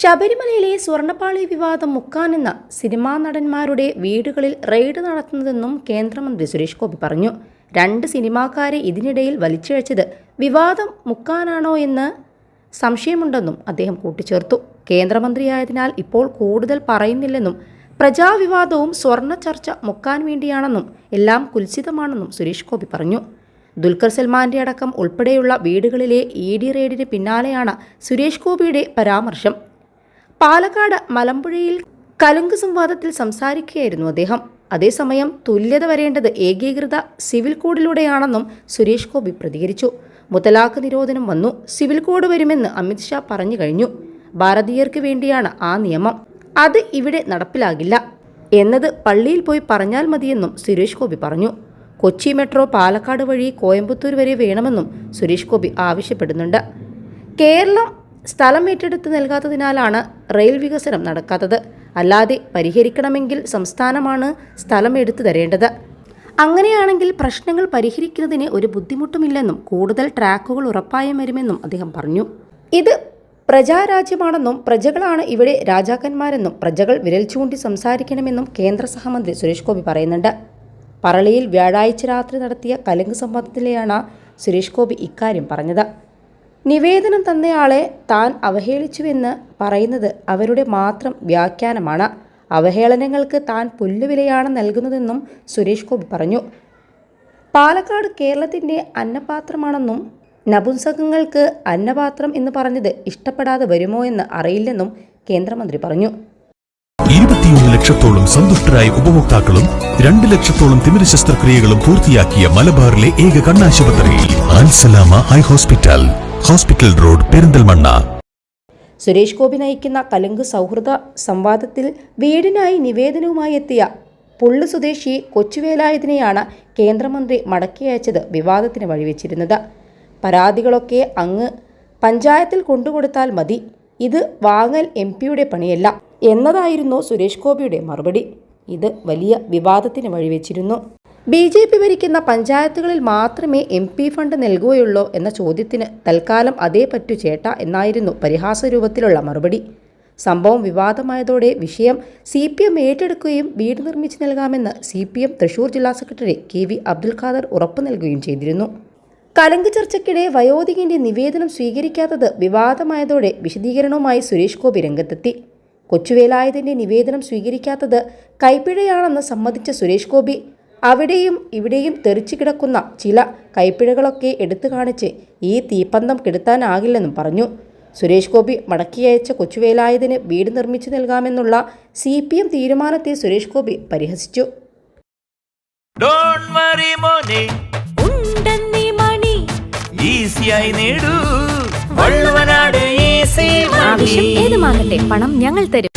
ശബരിമലയിലെ സ്വർണപ്പാളി വിവാദം മുക്കാനെന്ന സിനിമാ നടന്മാരുടെ വീടുകളിൽ റെയ്ഡ് നടത്തുന്നതെന്നും കേന്ദ്രമന്ത്രി സുരേഷ് ഗോപി പറഞ്ഞു. രണ്ട് സിനിമാക്കാരെ ഇതിനിടയിൽ വലിച്ചിഴച്ചത് വിവാദം മുക്കാനാണോ എന്ന് സംശയമുണ്ടെന്നും അദ്ദേഹം കൂട്ടിച്ചേർത്തു. കേന്ദ്രമന്ത്രിയായതിനാൽ ഇപ്പോൾ കൂടുതൽ പറയുന്നില്ലെന്നും പ്രജാവിവാദവും സ്വർണ ചർച്ച മുക്കാൻ വേണ്ടിയാണെന്നും എല്ലാം കുൽസിതമാണെന്നും സുരേഷ് ഗോപി പറഞ്ഞു. ദുൽഖർ സൽമാന്റെ അടക്കം ഉൾപ്പെടെയുള്ള വീടുകളിലെ ഇ ഡി റെയ്ഡിന് പിന്നാലെയാണ് സുരേഷ് ഗോപിയുടെ പരാമർശം. പാലക്കാട് മലമ്പുഴയിൽ കലുങ്ക് സംവാദത്തിൽ സംസാരിക്കുകയായിരുന്നു അദ്ദേഹം. അതേസമയം തുല്യത വരേണ്ടത് ഏകീകൃത സിവിൽ കോഡിലൂടെയാണെന്നും സുരേഷ് ഗോപി പ്രതികരിച്ചു. മുത്തലാഖ് നിരോധനം വന്നു. സിവിൽ കോഡ് വരുമെന്ന് അമിത്ഷാ പറഞ്ഞു കഴിഞ്ഞു. ഭാരതീയർക്ക് വേണ്ടിയാണ് ആ നിയമം. അത് ഇവിടെ നടപ്പിലാകില്ല. എന്നത് പള്ളിയിൽ പോയി പറഞ്ഞാൽ മതിയെന്നും സുരേഷ് ഗോപി പറഞ്ഞു. കൊച്ചി മെട്രോ പാലക്കാട് വഴി കോയമ്പത്തൂർ വരെ വേണമെന്നും സുരേഷ് ഗോപി ആവശ്യപ്പെടുന്നുണ്ട്. കേരളം സ്ഥലം ഏറ്റെടുത്ത് നൽകാത്തതിനാലാണ് റെയിൽ വികസനം നടക്കാത്തത്. അല്ലാതെ പരിഹരിക്കണമെങ്കിൽ സംസ്ഥാനമാണ് സ്ഥലം എടുത്തു തരേണ്ടത്. അങ്ങനെയാണെങ്കിൽ പ്രശ്നങ്ങൾ പരിഹരിക്കുന്നതിന് ഒരു ബുദ്ധിമുട്ടുമില്ലെന്നും കൂടുതൽ ട്രാക്കുകൾ ഉറപ്പായും വരുമെന്നും അദ്ദേഹം പറഞ്ഞു. ഇത് പ്രജാരാജ്യമാണെന്നും പ്രജകളാണ് ഇവിടെ രാജാക്കന്മാരെന്നും പ്രജകൾ വിരൽ ചൂണ്ടി സംസാരിക്കണമെന്നും കേന്ദ്ര സഹമന്ത്രി സുരേഷ് ഗോപി പറയുന്നുണ്ട്. പറളിയിൽ വ്യാഴാഴ്ച രാത്രി നടത്തിയ കലുങ്ക് സംവാദത്തിലെയാണ് സുരേഷ് ഗോപി ഇക്കാര്യം പറഞ്ഞത്. നിവേദനം തന്നയാളെ താൻ അവഹേളിച്ചുവെന്ന് പറയുന്നത് അവരുടെ മാത്രം വ്യാഖ്യാനമാണ്. അവഹേളനങ്ങൾക്ക് താൻ പുല്ലുവിലയാണ് നൽകുന്നതെന്നും സുരേഷ് ഗോപി പറഞ്ഞു. പാലക്കാട് കേരളത്തിന്റെ അന്നപാത്രമാണെന്നും നപുംസകങ്ങൾക്ക് അന്നപാത്രം എന്ന് പറഞ്ഞത് ഇഷ്ടപ്പെടാതെ വരുമോ എന്ന് അറിയില്ലെന്നും കേന്ദ്രമന്ത്രി പറഞ്ഞു. ഇരുപത്തിയൊന്ന് ലക്ഷത്തോളം സന്തുഷ്ടരായ ഉപഭോക്താക്കളും രണ്ട് ലക്ഷത്തോളം തിമിര ശസ്ത്രക്രിയകളും പൂർത്തിയാക്കിയ മലബാറിലെ ഏക കണ്ണാശുപത്രി eye hospital. Hospital road Perinthalmanna. Suresh Gopi നയിക്കുന്ന കലുങ്ക് സൗഹൃദ സംവാദത്തിൽ വീടിനായി നിവേദനവുമായി എത്തിയ പുള്ളു സ്വദേശി കൊച്ചുവേലായതിനെയാണ് കേന്ദ്രമന്ത്രി മടക്കി അയച്ചത് വിവാദത്തിന് വഴിവെച്ചിരുന്നത്. പരാതികളൊക്കെ അങ്ങ് പഞ്ചായത്തിൽ കൊണ്ടുകൊടുത്താൽ മതി. ഇത് വാങ്ങൽ എം പിയുടെ പണിയല്ല എന്നതായിരുന്നു സുരേഷ് ഗോപിയുടെ മറുപടി. ഇത് വലിയ വിവാദത്തിന് വഴിവെച്ചിരുന്നു. ബി ജെ പി ഭരിക്കുന്ന പഞ്ചായത്തുകളിൽ മാത്രമേ എം പി ഫണ്ട് നൽകുകയുള്ളൂ എന്ന ചോദ്യത്തിന് തൽക്കാലം അതേ പറ്റു ചേട്ട എന്നായിരുന്നു പരിഹാസ രൂപത്തിലുള്ള മറുപടി. സംഭവം വിവാദമായതോടെ വിഷയം സി പി എം ഏറ്റെടുക്കുകയും വീട് നിർമ്മിച്ചു നൽകാമെന്ന് സി പി എം തൃശൂർ ജില്ലാ secretary K V Abdul Khader ഉറപ്പു നൽകുകയും ചെയ്തിരുന്നു. കലങ്ക് ചർച്ചയ്ക്കിടെ വയോധികന്റെ നിവേദനം സ്വീകരിക്കാത്തത് വിവാദമായതോടെ വിശദീകരണവുമായി സുരേഷ് ഗോപി രംഗത്തെത്തി. കൊച്ചുവേലായതിന്റെ നിവേദനം സ്വീകരിക്കാത്തത് കൈപ്പിഴയാണെന്ന് സമ്മതിച്ച സുരേഷ് ഗോപി അവിടെയും ഇവിടെയും തെറിച്ചു കിടക്കുന്ന ചില കൈപ്പിഴകളൊക്കെ എടുത്തു കാണിച്ച് ഈ തീപ്പന്തം കെടുത്താനാകില്ലെന്നും പറഞ്ഞു. സുരേഷ് ഗോപി മടക്കി അയച്ച കൊച്ചുവേലായതിന് വീട് നിർമ്മിച്ചു നൽകാമെന്നുള്ള സി പി എം തീരുമാനത്തെ സുരേഷ് ഗോപി പരിഹസിച്ചു. ഡോൺ വറി മോനെ. ഉണ്ടെന്നീ മണി. ഈസിയായി നേടൂ. വള്ളുവനാട് ഈസി ആവശ്യം ഏതുമാകട്ടെ പണം ഞങ്ങൾ തരും.